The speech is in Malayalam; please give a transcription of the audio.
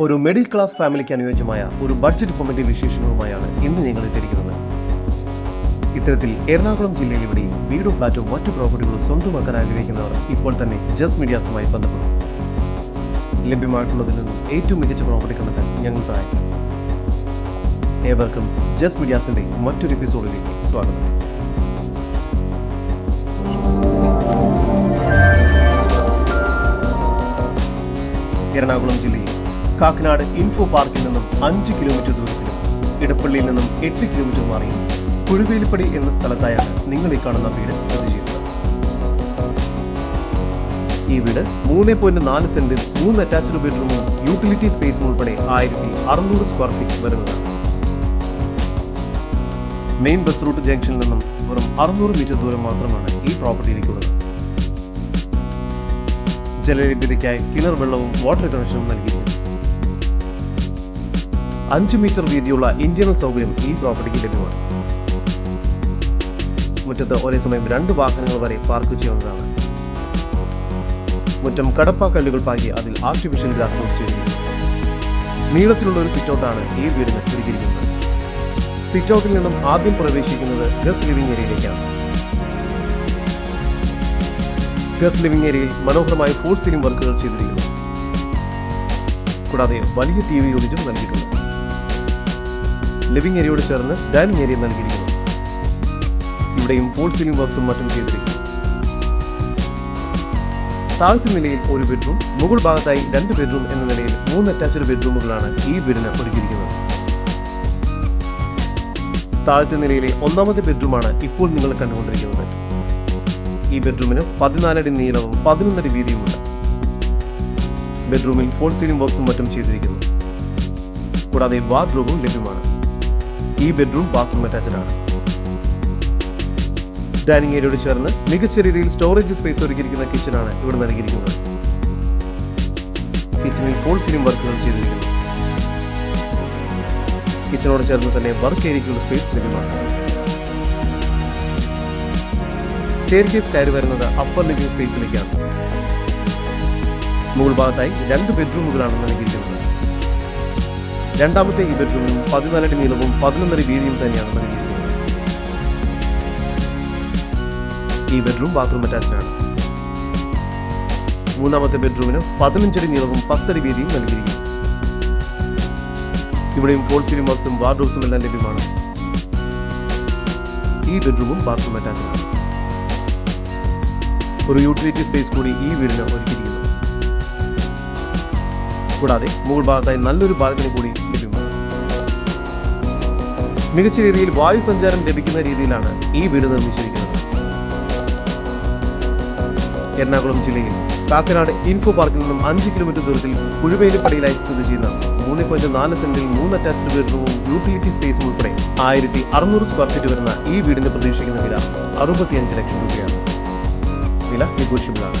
ഒരു മിഡിൽ ക്ലാസ് ഫാമിലിക്ക് അനുയോജ്യമായ ഒരു ബഡ്ജറ്റ് ഫോമിന്റെ വിശേഷങ്ങളുമായാണ് ഇന്ന് ഞങ്ങൾ എത്തിയിരിക്കുന്നത്. ഇത്തരത്തിൽ എറണാകുളം ജില്ലയിൽ ഇവിടെ വീടും ഫ്ലാറ്റും മറ്റു പ്രോപ്പർട്ടികളും സ്വന്തമാക്കാൻ ആഗ്രഹിക്കുന്നവർ ഇപ്പോൾ തന്നെ ജസ്റ്റ് മീഡിയാസുമായി ബന്ധപ്പെടും. ലഭ്യമായിട്ടുള്ളതിൽ നിന്നും ഏറ്റവും മികച്ച പ്രോപ്പർട്ടി കണ്ടെത്താൻ ഞങ്ങൾ സഹായിക്കും. ഏവർക്കും ജസ്റ്റ് മീഡിയാസിന്റെ മറ്റൊരു എപ്പിസോഡിലേക്ക് സ്വാഗതം. എറണാകുളം ജില്ലയിൽ കാക്കനാട് ഇൻഫോ പാർക്കിൽ നിന്നും അഞ്ച് കിലോമീറ്റർ ദൂരത്തിലും ഇടപ്പള്ളിയിൽ നിന്നും എട്ട് കിലോമീറ്റർ മാറിയും കുഴുവേലിപ്പടി എന്ന സ്ഥലത്തായാണ് നിങ്ങൾ ഈ കാണുന്ന വീട് സ്ഥിതി ചെയ്യുന്നത്. ഈ വീട് മൂന്ന് പോയിന്റ് നാല് സെന്റിൽ മൂന്ന് അറ്റാച്ച്ഡ് ബെഡ്റൂമും യൂട്ടിലിറ്റി സ്പേസും ഉൾപ്പെടെ ആയിരത്തി അറുന്നൂറ് സ്ക്വയർ ഫീറ്റ് വരുന്നതാണ് മെയിൻ ബസ് റൂട്ട് ജംഗ്ഷനിൽ നിന്നും വെറും അറുന്നൂറ് മീറ്റർ ദൂരം മാത്രമാണ് ഈ പ്രോപ്പർട്ടിയിലേക്കുള്ളത് ജലലഭ്യതയ്ക്കായി കിണർ വെള്ളവും വാട്ടർ കണക്ഷനും നൽകിയിരുന്നു അഞ്ച് മീറ്റർ വീതിയുള്ള ഇന്റേണൽ സൗകര്യം ഈ പ്രോപ്പർട്ടിക്ക് ലഭ്യമാണ്. മുറ്റത്ത് ഒരേ സമയം രണ്ട് വാഹനങ്ങൾ വരെ പാർക്ക് ചെയ്യാവുന്നതാണ് മുറ്റം കടപ്പാക്കല്ലുകൾ പാകി അതിൽ ആർട്ടിഫിഷ്യൽ ഗ്രാസ് റോഡ് ചെയ്തിരിക്കുന്നു. നീളത്തിലുള്ള ഒരു സിറ്റൗട്ടാണ് ഈ വീടിന് ഒരുക്കിയിരിക്കുന്നത് സിറ്റൗട്ടിൽ നിന്നും ആദ്യം പ്രവേശിക്കുന്നത് ഗസ്റ്റ് ലിവിംഗ് ഏരിയയിലേക്കാണ് ഗസ്റ്റ് ലിവിംഗ് ഏരിയയിൽ മനോഹരമായ ഫോർ സീലിംഗ് വർക്കുകൾ ചെയ്തിരിക്കുന്നു. കൂടാതെ വലിയ ടി വി യൂണിറ്റും നൽകിയിട്ടുണ്ട്. ലിവിംഗ് ഏരിയയോട് ചേർന്ന് ഡൈനിങ് ഏരിയ നൽകിയിരിക്കുന്നു. ഇവിടെയും ഫോൾ സീലിംഗ് വർക്ക്സും മറ്റും ചെയ്തിരിക്കുന്നു. താഴത്തെ നിലയിൽ ഒരു ബെഡ്റൂം മുകൾ ഭാഗത്തായി രണ്ട് ബെഡ്റൂം എന്ന നിലയിൽ മൂന്ന് അറ്റാച്ച്ഡ് ബെഡ്റൂമുകളാണ് ഈ വീടിന് ഒരുക്കിയിരിക്കുന്നത്. താഴത്തെ നിലയിലെ ഒന്നാമത്തെ ബെഡ്റൂമാണ് ഇപ്പോൾ നിങ്ങൾ കണ്ടുകൊണ്ടിരിക്കുന്നത്. ഈ ബെഡ്റൂമിന് പതിനാലടി നീളവും പതിനൊന്നടി വീതിയുമുണ്ട് ബെഡ്റൂമിൽ ഫോൾ സീലിംഗ് ബോക്സും മറ്റും ചെയ്തിരിക്കുന്നു. കൂടാതെ ബാത്റൂമും ലഭ്യമാണ്. ഈ ബെഡ്റൂം ബാത്റൂം അറ്റാച്ച്ഡ് ആണ്. ഡൈനിങ് ഏരിയയോട് ചേർന്ന് മികച്ച രീതിയിൽ സ്റ്റോറേജ് സ്പേസ് ഒരുക്കിയിരിക്കുന്ന കിച്ചണാണ് ഇവിടെ നൽകിയിരിക്കുന്നത്. കിച്ചണിൽ ഫോൾ സീലിംഗ് വർക്കുകൾ ചെയ്തിരിക്കുന്നു. കിച്ചണോട് ചേർന്ന് തന്നെ വർക്ക് ഏരിയയ്ക്കുള്ള സ്പേസ് ലഭ്യമാണ് സ്റ്റെയർ കേസ് കയറി വരുന്നത് അപ്പർ ലിവിംഗ് സ്പേസിലേക്കാണ് മുകൾ ഭാഗത്തായി രണ്ട് ബെഡ്റൂമുകളാണ് നൽകിയിരിക്കുന്നത്. രണ്ടാമത്തെ ഈ ബെഡ്റൂമിനും പതിനാലടി നീളവും പതിനൊന്നര വീതിയും തന്നെയാണ് നൽകിയിരിക്കുന്നത്. ഈ ബെഡ്റൂം ബാത്റൂം അറ്റാച്ച്ഡ് ആണ് മൂന്നാമത്തെ ബെഡ്റൂമിന് പതിനഞ്ചടി നീളവും പത്തടി വീതിയും നൽകിയിരിക്കുന്നു. ഇവിടെയും ഫോൾ സീലിംഗ് വർക്സും വാർഡ്രോബ്സും എല്ലാം ലഭ്യമാണ്. ഈ ബെഡ്റൂമും ബാത്റൂം അറ്റാച്ച്ഡ് ആണ് ഒരു യൂട്ടിലിറ്റി സ്പേസ് കൂടി ഈ വീടിന് ഒരുക്കിയിരിക്കുന്നു. കൂടാതെ മുകൾ ഭാഗത്തായി നല്ലൊരു ബാൽക്കണി കൂടി ലഭ്യമാണ്. മികച്ച രീതിയിൽ വായു സഞ്ചാരം ലഭിക്കുന്ന രീതിയിലാണ് ഈ വീട് നിർമ്മിച്ചിരിക്കുന്നത്. എറണാകുളം ജില്ലയിൽ കാക്കനാട് ഇൻഫോ പാർക്കിൽ നിന്നും അഞ്ച് കിലോമീറ്റർ ദൂരത്തിൽ പുഴുവേലിപ്പടിയിലായി സ്ഥിതി ചെയ്യുന്ന മൂന്ന് പോയിന്റ് നാല് സെന്റിൽ മൂന്ന് അറ്റാച്ച്ഡ് ബെഡ്റൂമും യൂട്ടിലിറ്റി സ്പേസും ഉൾപ്പെടെ ആയിരത്തി അറുന്നൂറ് സ്ക്വയർ ഫീറ്റ് വരുന്ന ഈ വീടിന് പ്രതീക്ഷിക്കുന്ന വില അറുപത്തിയഞ്ച് ലക്ഷം രൂപയാണ്. വില ആണ്.